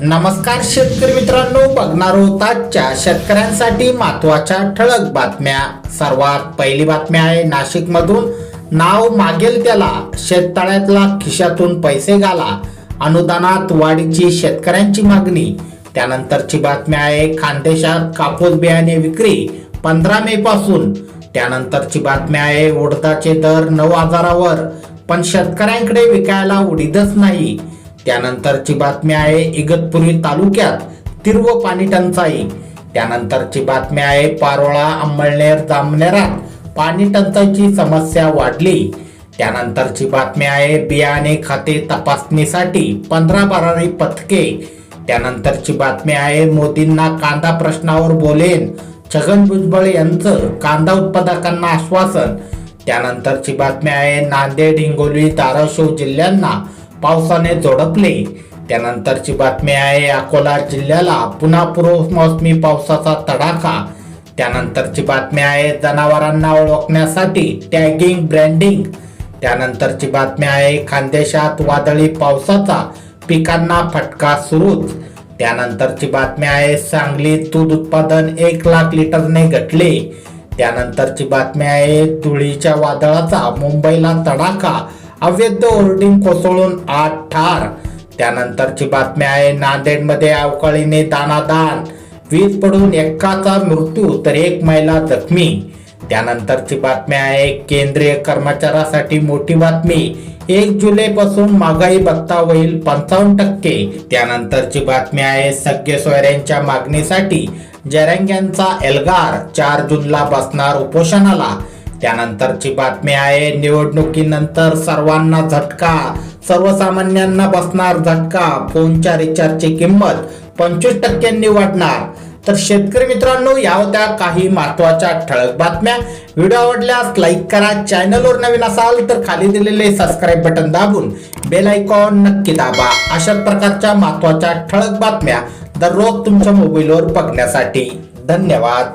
नमस्कार शेतकरी मित्रांनो बघणार होत आजच्या शेतकऱ्यांसाठी महत्त्वाच्या ठळक बातम्या. सर्वात पहिली बातमी आहे नाशिक मधून नाव मागेल त्याला. शेततळ्यातला खिशातून पैसे घाला. अनुदानात वाढीची शेतकऱ्यांची मागणी. त्यानंतरची बातमी आहे खानदेशात कापूस बियाणे विक्री पंधरा मे पासून. त्यानंतरची बातमी आहे उडदाचे दर नऊ हजारावर. पण शेतकऱ्यांकडे विकायला उडीदच नाही. त्यानंतरची बातमी आहे इगतपुरी तालुक्यात तीव्र पाणी टंचाई त्यानंतरची बातमी आहे पारोळा अंमळनेर जामनेरात पाणी टंचाईची समस्या वाढली. त्यानंतरची बातमी आहे बियाणे खाते तपासणीसाठी पंधरा बारारी पथके. त्यानंतरची बातमी आहे मोदींना कांदा प्रश्नावर बोलेन. छगन भुजबळ यांचं कांदा उत्पादकांना आश्वासन. त्यानंतरची बातमी आहे नांदेड हिंगोली धाराशिव जिल्ह्यांना पावसाने झोडपले त्यानंतरची बातमी आहे अकोला जिल्ह्याला पुन्हा पूर्वमोसमी पावसाचा तडाखा. त्यानंतरची बातमी आहे जनावरांना ओळखण्यासाठी टॅगिंग ब्रँडिंग. त्यानंतरची बातमी आहे खानदेशात वादळी पावसाचा पिकांना फटका सुरूच. त्यानंतरची बातमी आहे सांगलीत दूध उत्पादन एक लाख लिटरने घटले. त्यानंतरची बातमी आहे धुळीच्या वादळाचा मुंबईला तडाखा. अवैध होर्डिंग कोसळून आठ ठार. त्यानंतरची बातमी आहे नांदेडमध्ये अवकाळीने दानादान. वीज पडून एकाचा मृत्यू तर एक महिला जखमी. त्यानंतरची बातमी आहे केंद्रीय कर्मचाऱ्यासाठी मोठी बातमी. एक जुलै पासून महागाई भत्ता होईल पंचावन्न टक्के. त्यानंतरची बातमी आहे सगळे सोयऱ्यांच्या मागणीसाठी जरंग्यांचा एल्गार. चार जूनला बसणार उपोषणाला. त्यानंतरची बातमी आहे निवडणुकीनंतर सर्वांना झटका सर्वसामान्यांना बसणार झटका फोनच्या रिचार्जची किंमत पंचवीस टक्क्यांनी वाढणार तर शेतकरी मित्रांनो या होत्या काही महत्त्वाच्या ठळक बातम्या. व्हिडिओ आवडल्यास लाईक करा चॅनलवर नवीन असाल तर खाली दिलेले सबस्क्राईब बटन दाबून बेल आयकॉन नक्की दाबा. अशाच प्रकारच्या महत्त्वाच्या ठळक बातम्या दररोज तुमच्या मोबाईलवर बघण्यासाठी. धन्यवाद.